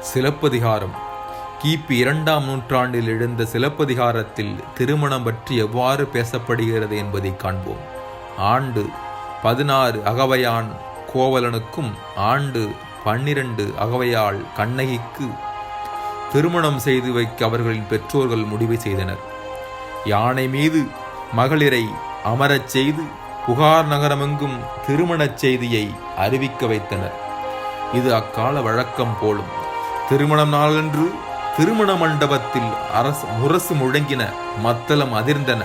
சிலப்பதிகாரம். கிபி இரண்டாம் நூற்றாண்டில் எழுந்த சிலப்பதிகாரத்தில் திருமணம் பற்றி எவ்வாறு பேசப்படுகிறது என்பதை காண்போம். ஆண்டு பதினாறு அகவையான் கோவலனுக்கும் ஆண்டு பன்னிரண்டு அகவையாள் கண்ணகிக்கு திருமணம் செய்து வைக்க அவர்களின் பெற்றோர்கள் முடிவு செய்தனர். யானை மீது மகளிரை அமரச் செய்து புகார் நகரமெங்கும் திருமணச் செய்தியை அறிவிக்க வைத்தனர். இது அக்கால வழக்கம் போலும். திருமணம் நாளன்று திருமண மண்டபத்தில் அரசு முரசு முழங்கின மத்தளம் அதிர்ந்தன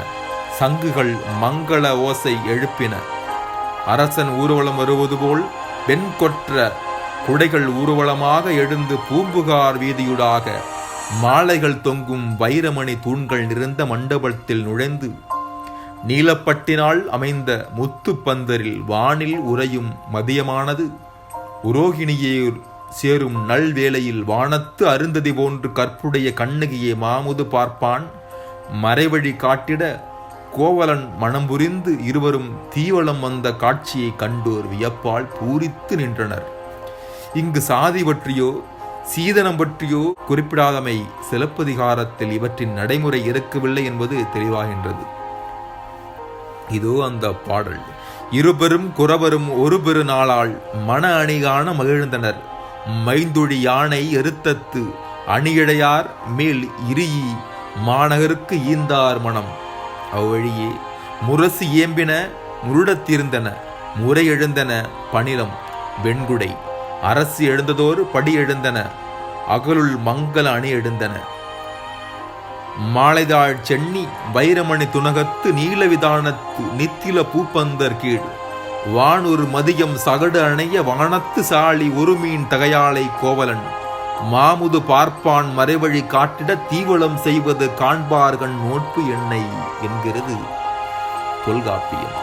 சங்குகள் மங்கள ஓசை எழுப்பின. அரசன் ஊர்வலம் வருவது போல் வெண்கொற்ற குடைகள் ஊர்வலமாக எழுந்து பூம்புகார் வீதியூடாக மாலைகள் தொங்கும் வைரமணி தூண்கள் நிறைந்த மண்டபத்தில் நுழைந்து நீலப்பட்டினால் அமைந்த முத்துப்பந்தரில் வானில் உறையும் மதியமானது. உரோகிணியேர் சேரும் நல்வேளையில் வானத்து அருந்ததி போன்று கற்புடைய கண்ணகியை மாமுது பார்ப்பான். மறைவழி காட்டிட கோவலன் மனம் புரிந்து இருவரும் தீவளம் வந்த காட்சியை கண்டோர் வியப்பால் பூரித்து நின்றனர். இங்கு சாதி பற்றியோ சீதனம் பற்றியோ குறிப்பிடாதமை சிலப்பதிகாரத்தில் இவற்றின் நடைமுறை இருக்கவில்லை என்பது தெளிவாகின்றது. இதோ அந்த பாடல். இருபெரும் குறவரும் ஒரு பெருநாளால் மன அணிகான மகிழ்ந்தனர். மைந்துழி யானை எருத்தத்து அணியடையார் மேல் இரியி மாநகருக்கு ஈந்தார் மனம். அவ்வழியே முரசு ஏம்பின முருடத்திருந்தன முறை எழுந்தன பணிலம் வெண்குடை. அரசு எழுந்ததோர் படி எழுந்தன அகலுள் மங்கள அணி எழுந்தன. மாலைதாழ் சென்னி வைரமணி துணகத்து நீலவிதானத்து நித்தில பூப்பந்தர் கீழ். வானொரு மதியம் சகடு அணைய வானத்து சாளி ஒரு மீன் தகையாளை கோவலன். மாமுது பார்ப்பான் மறைவழி காட்டிட தீவளம் செய்வது காண்பார்கள் நோட்பு எண்ணெய் என்கிறது தொல்காப்பியம்.